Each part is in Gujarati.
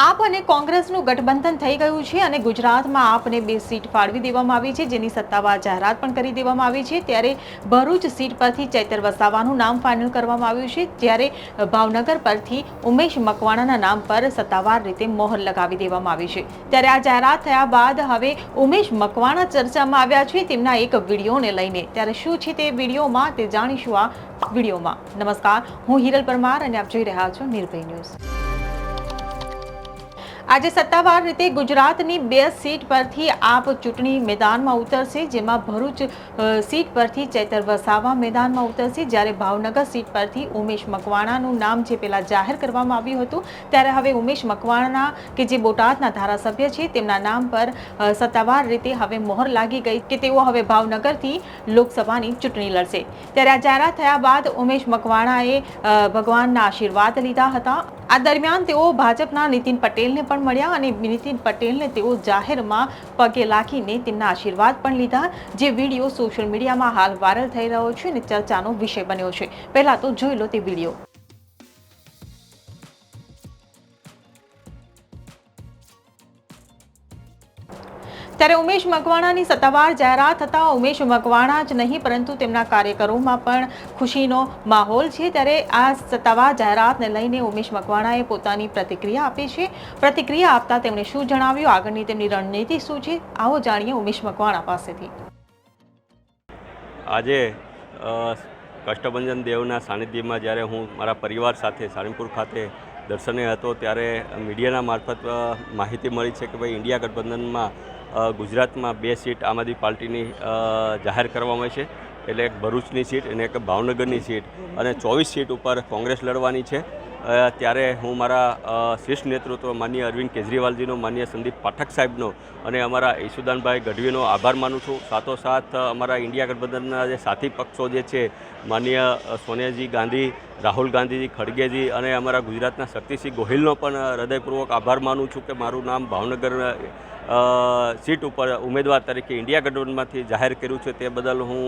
આપ અને કોંગ્રેસનું ગઠબંધન થઈ ગયું છે અને ગુજરાતમાં આપને બે સીટ ફાળવી દેવામાં આવી છે, જેની સત્તાવાર જાહેરાત પણ કરી દેવામાં આવી છે. ત્યારે ભરૂચ સીટ પરથી ચૈતર વસાવાનું નામ ફાઇનલ કરવામાં આવ્યું છે. જ્યારે ભાવનગર પરથી ઉમેશ મકવાણાના નામ પર સત્તાવાર રીતે મોહર લગાવી દેવામાં આવી છે. ત્યારે આ જાહેરાત થયા બાદ હવે ઉમેશ મકવાણા ચર્ચામાં આવ્યા છે, તેમના એક વિડીયોને લઈને. ત્યારે શું છે તે વિડીયોમાં તે જાણીશું આ વિડીયોમાં. નમસ્કાર, હું હિરલ પરમાર અને આપ જોઈ રહ્યા છો નિર્ભય ન્યૂઝ. આજે સત્તાવાર રીતે ગુજરાતની બે સીટ પરથી આપ ચૂંટણી મેદાનમાં ઉતરશે, જેમાં ભરૂચ સીટ પરથી ચૈતર વસાવા મેદાનમાં ઉતરશે, જ્યારે ભાવનગર સીટ પરથી ઉમેશ મકવાણાનું નામ જે પહેલાં જાહેર કરવામાં આવ્યું હતું, ત્યારે હવે ઉમેશ મકવાણા કે જે બોટાદના ધારાસભ્ય છે, તેમના નામ પર સત્તાવાર રીતે હવે મોહર લાગી ગઈ કે તેઓ હવે ભાવનગરથી લોકસભાની ચૂંટણી લડશે. ત્યારે આ જાહેરાત થયા બાદ ઉમેશ મકવાણાએ ભગવાનના આશીર્વાદ લીધા હતા. આ દરમિયાન તેઓ ભાજપના નીતિન પટેલને પણ મળ્યા અને નીતિન પટેલને તેઓ જાહેરમાં પગે લાગીને તેમના આશીર્વાદ પણ લીધા, જે વીડિયો સોશિયલ મીડિયામાં હાલ વાયરલ થઈ રહ્યો છે અને ચર્ચાનો વિષય બન્યો છે. પહેલાં તો જોઈ લો તે વીડિયો. ત્યારે ઉમેશ મકવાણાની સત્તાવાર જાહેરાત થતાં ઉમેશ મકવાણા જ નહીં, પરંતુ તેમના કાર્યકરોમાં પણ ખુશીનો માહોલ છે. ત્યારે આ સત્તાવાર જાહેરાતને લઈને ઉમેશ મકવાણાએ પોતાની પ્રતિક્રિયા આપી છે. પ્રતિક્રિયા આપતા તેમણે શું જણાવ્યું? આગળની તેમની રણનીતિ શું છે? આવો જાણીએ ઉમેશ મકવાણા પાસેથી. આજે કષ્ટભંજન દેવના સાનિધ્યમાં જ્યારે હું મારા પરિવાર સાથે સાણીપુર ખાતે દર્શને હતો, ત્યારે મીડિયાના મારફત માહિતી મળી છે કે ભાઈ, ઇન્ડિયા ગઠબંધનમાં ગુજરાતમાં બે સીટ આમ આદમી પાર્ટીની જાહેર કરવામાં આવી છે. એટલે એક ભરૂચની સીટ અને એક ભાવનગરની સીટ અને ચોવીસ સીટ ઉપર કોંગ્રેસ લડવાની છે. ત્યારે હું મારા શ્રેષ્ઠ નેતૃત્વ માન્ય અરવિંદ કેજરીવાલજીનો, માન્ય સંદીપ પાઠક સાહેબનો અને અમારા ઈસુદાનભાઈ ગઢવીનો આભાર માનું છું. સાથોસાથ અમારા ઇન્ડિયા ગઠબંધનના જે સાથી પક્ષો જે છે, માન્ય સોનિયાજી ગાંધી, રાહુલ ગાંધીજી ખડગેજી અને અમારા ગુજરાતના શક્તિસિંહ ગોહિલનો પણ હૃદયપૂર્વક આભાર માનું છું કે મારું નામ ભાવનગર સીટ ઉપર ઉમેદવાર તરીકે ઇન્ડિયા ગઠબંધનમાંથી જાહેર કર્યું છે તે બદલ હું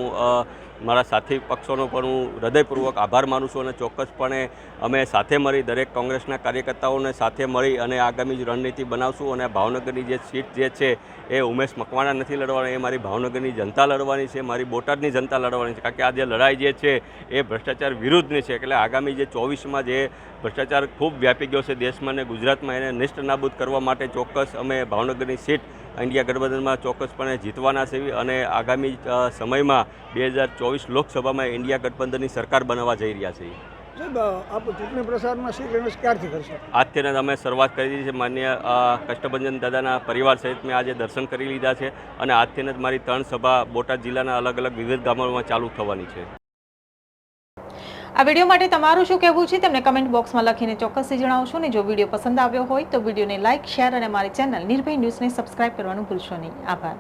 મારા સાથી પક્ષોનો પણ હું હૃદયપૂર્વક આભાર માનું છું અને ચોક્કસપણે અમે સાથે મળી દરેક કોંગ્રેસના કાર્યકર્તાઓને સાથે મળી અને આગામી જ રણનીતિ બનાવશું અને ભાવનગરની જે સીટ જે છે એ ઉમેશ મકવાણા નથી લડવાની, એ મારી ભાવનગરની જનતા લડવાની છે, મારી બોટાદની જનતા લડવાની છે. કારણ કે આ જે લડાઈ જે છે એ ભ્રષ્ટાચાર વિરુદ્ધની છે. એટલે આગામી જે ચોવીસમાં જે ભ્રષ્ટાચાર ખૂબ વ્યાપી ગયો છે દેશમાં અને ગુજરાતમાં એને નિષ્ઠ નાબૂદ કરવા માટે ચોક્કસ અમે ભાવનગરની સીટ ઇન્ડિયા ગઠબંધનમાં ચોક્કસપણે જીતવાના છે અને આગામી સમયમાં બે હજાર ચોવીસ લોકસભામાં ઇન્ડિયા ગઠબંધનની સરકાર બનાવવા જઈ રહ્યા છે. આપ ચૂંટણી પ્રચારમાં શી ગણેશ ક્યારથી કરશો? આજથી અમે શરૂઆત કરી દીધી છે. માન્ય કષ્ટભંજન દાદાના પરિવાર સહિત મેં આજે દર્શન કરી લીધા છે અને આજથી જ મારી ત્રણ સભા બોટાદ જિલ્લાના અલગ અલગ વિવિધ ગામોમાં ચાલુ થવાની છે. આ વીડિયો માટે તમારું શું કહેવું છે તેમને કમેન્ટ બોક્સમાં લખીને ચોક્કસથી જણાવશો અને જો વીડિયો પસંદ આવ્યો હોય તો વિડીયોને લાઇક શેર અને મારી ચેનલ નિર્ભય ન્યૂઝને સબસ્ક્રાઇબ કરવાનું ભૂલશો નહીં. આભાર.